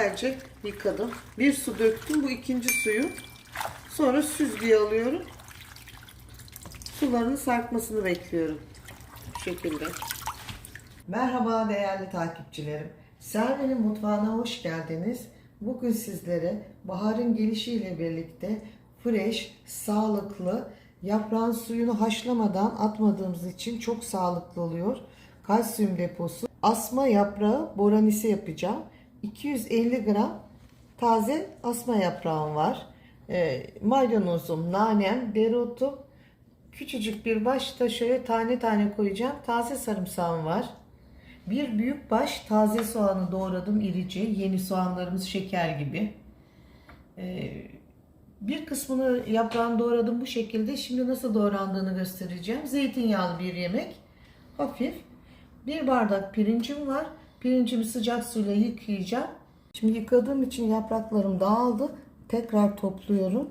Güzelce yıkadım. Bir su döktüm. Bu ikinci suyu. Sonra süzgüye alıyorum. Sularının sarkmasını bekliyorum. Bu şekilde. Merhaba değerli takipçilerim. Selvi'nin mutfağına hoş geldiniz. Bugün sizlere baharın gelişiyle birlikte fresh, sağlıklı, yaprağın suyunu haşlamadan atmadığımız için çok sağlıklı oluyor. Kalsiyum deposu. Asma yaprağı boranisi yapacağım. 250 gram taze asma yaprağım var. E, maydanozum, nanem, dereotum, küçücük bir baş da şöyle tane tane koyacağım. Taze sarımsağım var. Bir büyük baş taze soğanı doğradım irice. Yeni soğanlarımız şeker gibi. Ee, bir kısmını yaprağını doğradım bu şekilde. Şimdi nasıl doğrandığını göstereceğim. Zeytinyağlı bir yemek. Hafif. Bir bardak pirincim var. Pirincimi sıcak suyla yıkayacağım. Şimdi yıkadığım için yapraklarım dağıldı. Tekrar topluyorum.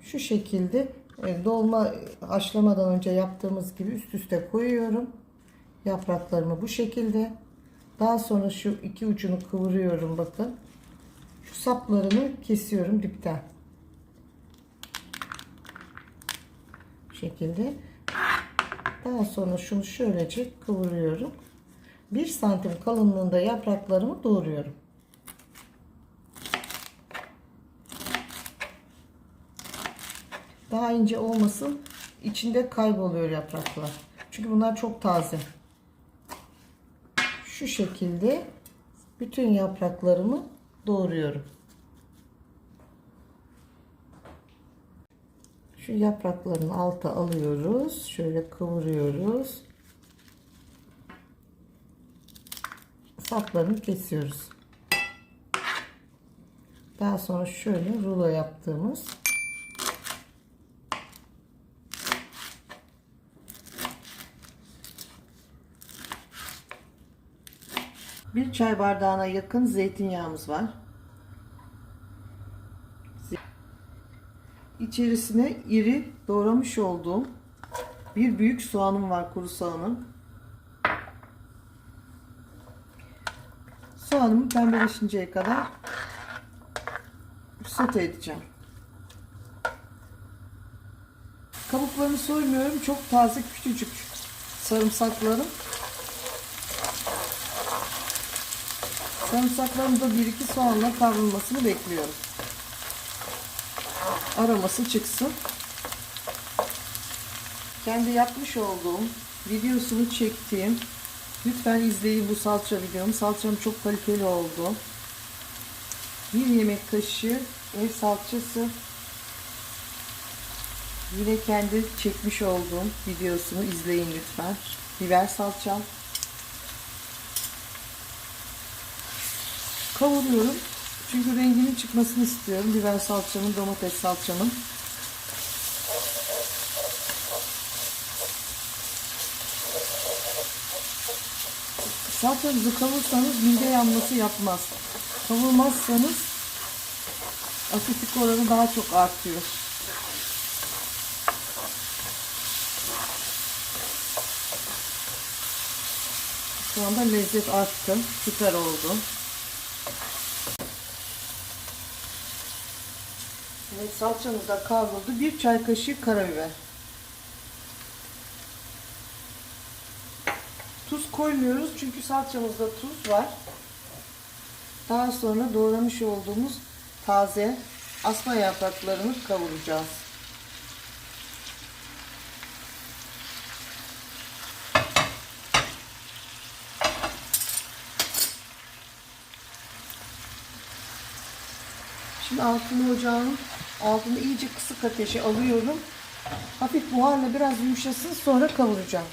Şu şekilde e, dolma haşlamadan önce yaptığımız gibi üst üste koyuyorum yapraklarımı bu şekilde. Daha sonra şu iki ucunu kıvırıyorum bakın. Şu saplarını kesiyorum dipten. Bu şekilde. Daha sonra şunu şöylece kıvırıyorum. 1 santim kalınlığında yapraklarımı doğruyorum. Daha ince olmasın. içinde kayboluyor yapraklar. Çünkü bunlar çok taze şu şekilde bütün yapraklarımı doğruyorum. Şu yaprakların alta alıyoruz. Şöyle kıvırıyoruz. Saplarını kesiyoruz. Daha sonra şöyle rulo yaptığımız Bir çay bardağına yakın zeytinyağımız var. İçerisine iri doğramış olduğum bir büyük soğanım var kuru soğanım. Soğanımı pembeleşinceye kadar sote edeceğim. Kabuklarını soymuyorum. Çok taze küçücük sarımsaklarım. Sarımsakların da 1-2 soğanla kavrulmasını bekliyorum. Aroması çıksın. Kendi yapmış olduğum videosunu çektiğim lütfen izleyin bu salça videomu. Salçam çok kaliteli oldu. Bir yemek kaşığı ev salçası yine kendi çekmiş olduğum videosunu izleyin lütfen. Biber salçam kavuruyorum. Çünkü renginin çıkmasını istiyorum. Biber salçamın, domates salçamın. Salçanızı kavursanız mide yanması yapmaz. Kavurmazsanız asitik oranı daha çok artıyor. Şu anda lezzet arttı. Süper oldu. Evet, salçamız da kavruldu. Bir çay kaşığı karabiber. Tuz koymuyoruz çünkü salçamızda tuz var. Daha sonra doğramış olduğumuz taze asma yapraklarını kavuracağız. Şimdi altını ocağın altını iyice kısık ateşe alıyorum. Hafif buharla biraz yumuşasın sonra kavuracağım.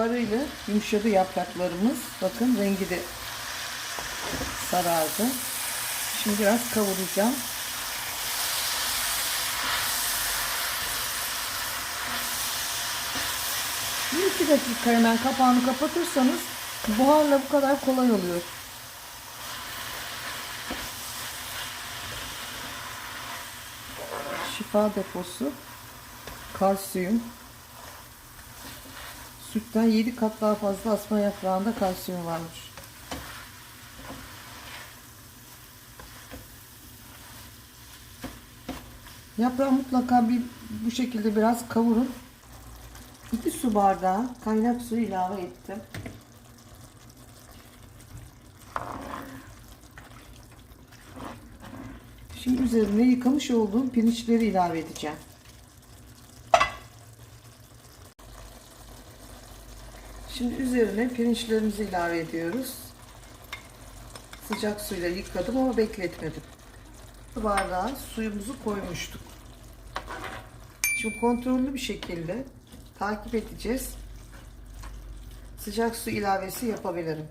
Buharıyla yumuşadı yapraklarımız. Bakın rengi de sarardı. Şimdi biraz kavuracağım. Bir iki dakika hemen kapağını kapatırsanız buharla bu kadar kolay oluyor. Şifa deposu, kalsiyum, Sütten 7 kat daha fazla asma yaprağında kalsiyum varmış. Yaprağı mutlaka bir bu şekilde biraz kavurun. 2 su bardağı kaynak su ilave ettim. Şimdi üzerine yıkamış olduğum pirinçleri ilave edeceğim. Şimdi üzerine pirinçlerimizi ilave ediyoruz. Sıcak suyla yıkadım ama bekletmedim. Bu bardağa suyumuzu koymuştuk. Şimdi kontrollü bir şekilde takip edeceğiz. Sıcak su ilavesi yapabilirim.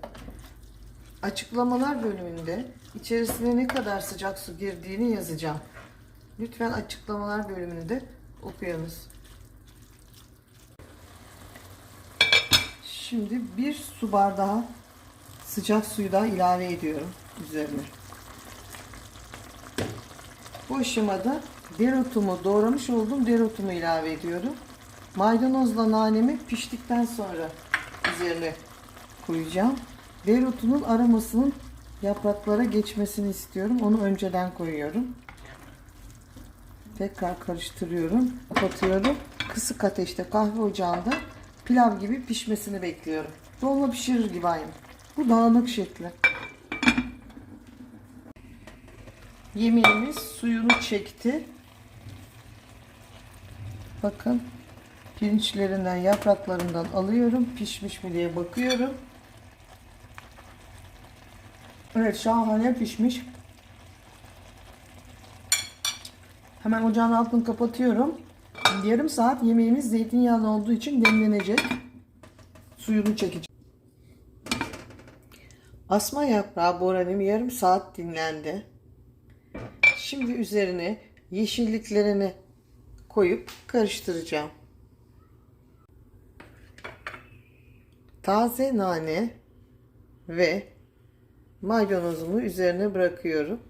Açıklamalar bölümünde içerisine ne kadar sıcak su girdiğini yazacağım. Lütfen açıklamalar bölümünü de okuyunuz. Şimdi bir su bardağı sıcak suyu da ilave ediyorum üzerine. Bu aşamada dereotumu doğramış olduğum dereotumu ilave ediyorum. Maydanozla nanemi piştikten sonra üzerine koyacağım. Dereotunun aromasının yapraklara geçmesini istiyorum. Onu önceden koyuyorum. Tekrar karıştırıyorum. Kapatıyorum. Kısık ateşte kahve ocağında pilav gibi pişmesini bekliyorum. Dolma pişirir gibi aynı. Bu dağınık şekli. Yemeğimiz suyunu çekti. Bakın pirinçlerinden yapraklarından alıyorum. Pişmiş mi diye bakıyorum. Evet şahane pişmiş. Hemen ocağın altını kapatıyorum. Yarım saat yemeğimiz zeytinyağlı olduğu için demlenecek. Suyunu çekecek. Asma yaprağı boranim yarım saat dinlendi. Şimdi üzerine yeşilliklerini koyup karıştıracağım. Taze nane ve maydanozumu üzerine bırakıyorum.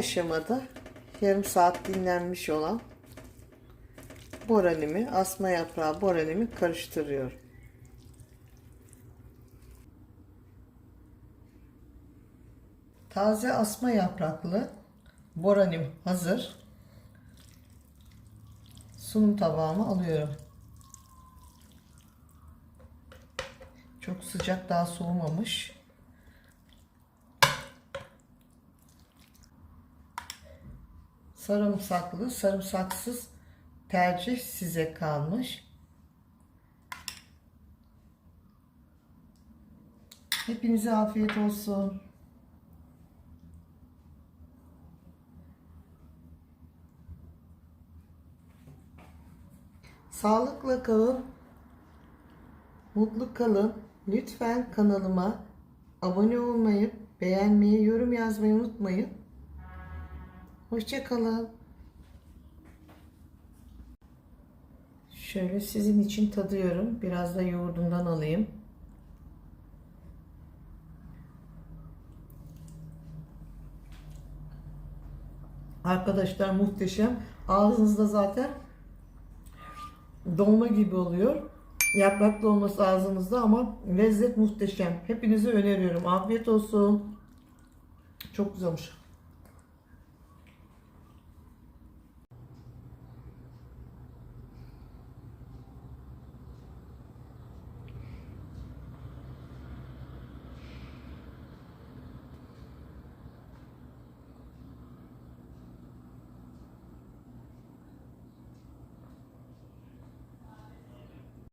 Aşamada yarım saat dinlenmiş olan boranimi, asma yaprağı boranimi karıştırıyorum. Taze asma yapraklı boranim hazır. Sunum tabağıma alıyorum. Çok sıcak daha soğumamış. Sarımsaklı, sarımsaksız tercih size kalmış. Hepinize afiyet olsun. Sağlıkla kalın. Mutlu kalın. Lütfen kanalıma abone olmayı, beğenmeyi, yorum yazmayı unutmayın. Hoşçakalın. Şöyle sizin için tadıyorum. Biraz da yoğurdundan alayım. Arkadaşlar muhteşem. Ağzınızda zaten dolma gibi oluyor. Yapraklı olması ağzınızda ama lezzet muhteşem. Hepinize öneriyorum. Afiyet olsun. Çok güzel olmuş.